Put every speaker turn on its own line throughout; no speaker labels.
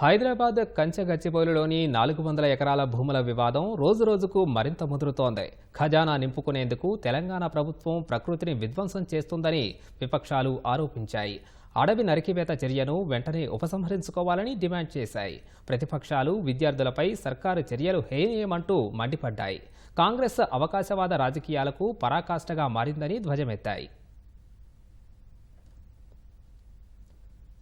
హైదరాబాద్ కంచె గచ్చిబౌలిలోని నాలుగు వందల ఎకరాల భూముల వివాదం రోజురోజుకు మరింత ముదురుతోంది. ఖజానా నింపుకునేందుకు తెలంగాణ ప్రభుత్వం ప్రకృతిని విధ్వంసం చేస్తుందని విపక్షాలు ఆరోపించాయి. అడవి నరికివేత చర్యను వెంటనే ఉపసంహరించుకోవాలని డిమాండ్ చేశాయి. ప్రతిపక్షాలు విద్యార్థులపై సర్కారు చర్యలు హేయమంటూ మండిపడ్డాయి. కాంగ్రెస్ అవకాశవాద రాజకీయాలకు పరాకాష్ఠగా మారిందని ధ్వజమెత్తాయి.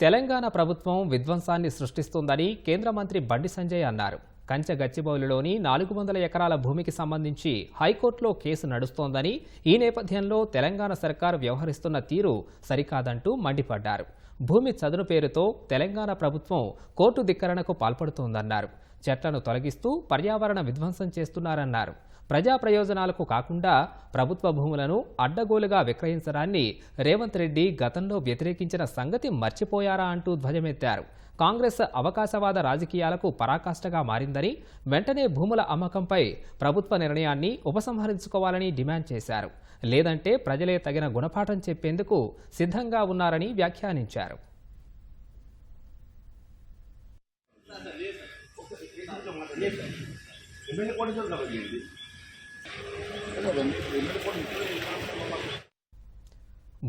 తెలంగాణ ప్రభుత్వం విధ్వంసాన్ని సృష్టిస్తుందని కేంద్ర మంత్రి బండి సంజయ్ అన్నారు. కంచె గచ్చిబౌలిలోని నాలుగు వందల ఎకరాల భూమికి సంబంధించి హైకోర్టులో కేసు నడుస్తోందని ఈ నేపథ్యంలో తెలంగాణ సర్కారు వ్యవహరిస్తున్న తీరు సరికాదంటూ మండిపడ్డారు. భూమి చదును పేరుతో తెలంగాణ ప్రభుత్వం కోర్టు ధిక్కరణకు పాల్పడుతోందన్నారు. చెట్లను తొలగిస్తూ పర్యావరణ విధ్వంసం చేస్తున్నారన్నారు. ప్రజా ప్రయోజనాలకు కాకుండా ప్రభుత్వ భూములను అడ్డగోలుగా విక్రయించడాన్ని రేవంత్ రెడ్డి గతంలో వ్యతిరేకించిన సంగతి మర్చిపోయారా అంటూ ధ్వజమెత్తారు. కాంగ్రెస్ అవకాశవాద రాజకీయాలకు పరాకాష్ఠగా మారిందని వెంటనే భూముల అమ్మకంపై ప్రభుత్వ నిర్ణయాన్ని ఉపసంహరించుకోవాలని డిమాండ్ చేశారు. లేదంటే ప్రజలే తగిన గుణపాఠం చెప్పేందుకు సిద్ధంగా ఉన్నారని వ్యాఖ్యానించారు.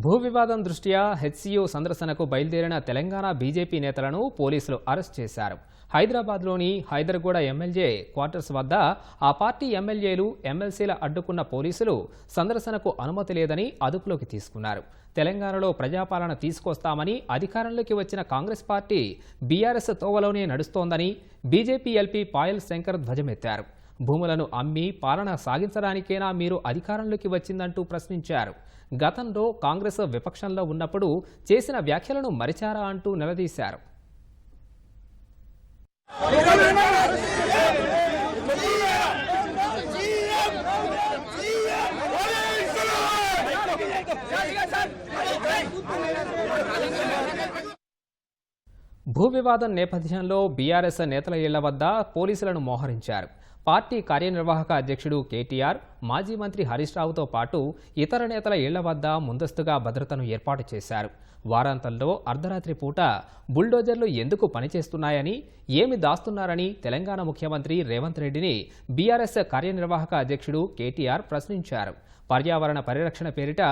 భూ వివాదం దృష్ట్యా హెచ్సియు సందర్శనకు బయలుదేరిన తెలంగాణ బీజేపీ నేతలను పోలీసులు అరెస్ట్ చేశారు. హైదరాబాద్లోని హైదర్గూడ ఎమ్మెల్యే క్వార్టర్స్ వద్ద ఆ పార్టీ ఎమ్మెల్యేలు ఎమ్మెల్సీల అడ్డుకున్న పోలీసులు సందర్శనకు అనుమతి లేదని అదుపులోకి తీసుకున్నారు. తెలంగాణలో ప్రజాపాలన తీసుకొస్తామని అధికారంలోకి వచ్చిన కాంగ్రెస్ పార్టీ బీఆర్ఎస్ తోవలోనే నడుస్తోందని బీజేపీ ఎల్పీ పాయల్ శంకర్ ధ్వజమెత్తారు. భూములను అమ్మి పాలన సాగించడానికేనా మీరు అధికారంలోకి వచ్చిందంటూ ప్రశ్నించారు. గతంలో కాంగ్రెస్ విపక్షంలో ఉన్నప్పుడు చేసిన వ్యాఖ్యలను మరిచారా అంటూ నిలదీశారు. భూ వివాదం నేపథ్యంలో బీఆర్ఎస్ నేతల ఇళ్ళ వద్ద పోలీసులను మోహరించారు. పార్టీ కార్యనిర్వాహక అధ్యక్షుడు కేటీఆర్ మాజీ మంత్రి హరీష్ రావుతో పాటు ఇతర నేతల ఇళ్ళ వద్ద ముందస్తుగా భద్రతను ఏర్పాటు చేశారు. వారాంతంలో అర్ధరాత్రి పూట బుల్డోజర్లు ఎందుకు పనిచేస్తున్నాయని ఏమి దాస్తున్నారని తెలంగాణ ముఖ్యమంత్రి రేవంత్ రెడ్డిని బీఆర్ఎస్ కార్యనిర్వాహక అధ్యక్షుడు కేటీఆర్ ప్రశ్నించారు. పర్యావరణ పరిరక్షణ పేరిట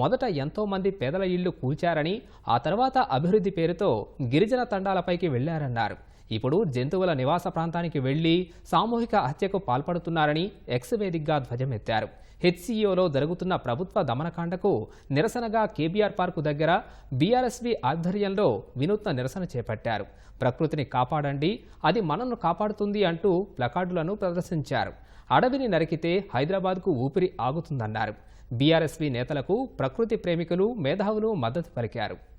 మొదట ఎంతో మంది పేదల ఇళ్ళు కూల్చారని ఆ తర్వాత అభివృద్ధి పేరుతో గిరిజన తండాలపైకి వెళ్ళారన్నారు. ఇప్పుడు జంతువుల నివాస ప్రాంతానికి వెళ్ళి సామూహిక హత్యకు పాల్పడుతున్నారని ఎక్స్ వేదికగా ధ్వజమెత్తారు. హెచ్సిఓలో జరుగుతున్న ప్రభుత్వ దమనకాండకు నిరసనగా కేబీఆర్ పార్కు దగ్గర బీఆర్ఎస్వి ఆధ్వర్యంలో వినూత్న నిరసన చేపట్టారు. ప్రకృతిని కాపాడండి అది మనను కాపాడుతుంది అంటూ ప్లకార్డులను ప్రదర్శించారు. అడవిని నరికితే హైదరాబాద్కు ఊపిరి ఆగుతుందన్నారు. బీఆర్ఎస్వి నేతలకు ప్రకృతి ప్రేమికులు మేధావులు మద్దతు పలికారు.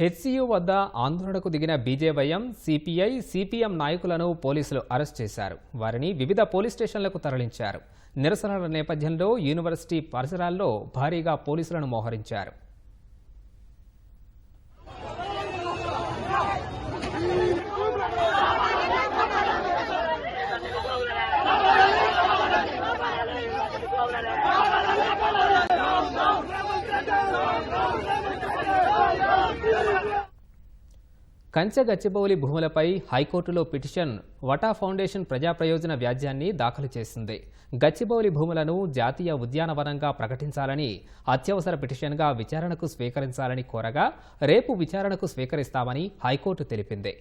హెచ్సియు వద్ద ఆందోళనకు దిగిన బీజేవైఎం సిపిఐ సిపిఎం నాయకులను పోలీసులు అరెస్ట్ చేశారు. వారిని వివిధ పోలీస్ స్టేషన్లకు తరలించారు. నిరసనల నేపథ్యంలో యూనివర్సిటీ పరిసరాల్లో భారీగా పోలీసులను మోహరించారు. కంచె గచ్చిబౌలి భూములపై హైకోర్టులో పిటిషన్ వటా ఫౌండేషన్ ప్రజాప్రయోజన వ్యాజ్యాన్ని దాఖలు చేసింది. గచ్చిబౌలి భూములను జాతీయ ఉద్యానవనంగా ప్రకటించాలని అత్యవసర పిటిషన్గా విచారణకు స్వీకరించాలని కోరగా రేపు విచారణకు స్వీకరిస్తామని హైకోర్టు తెలిపింది.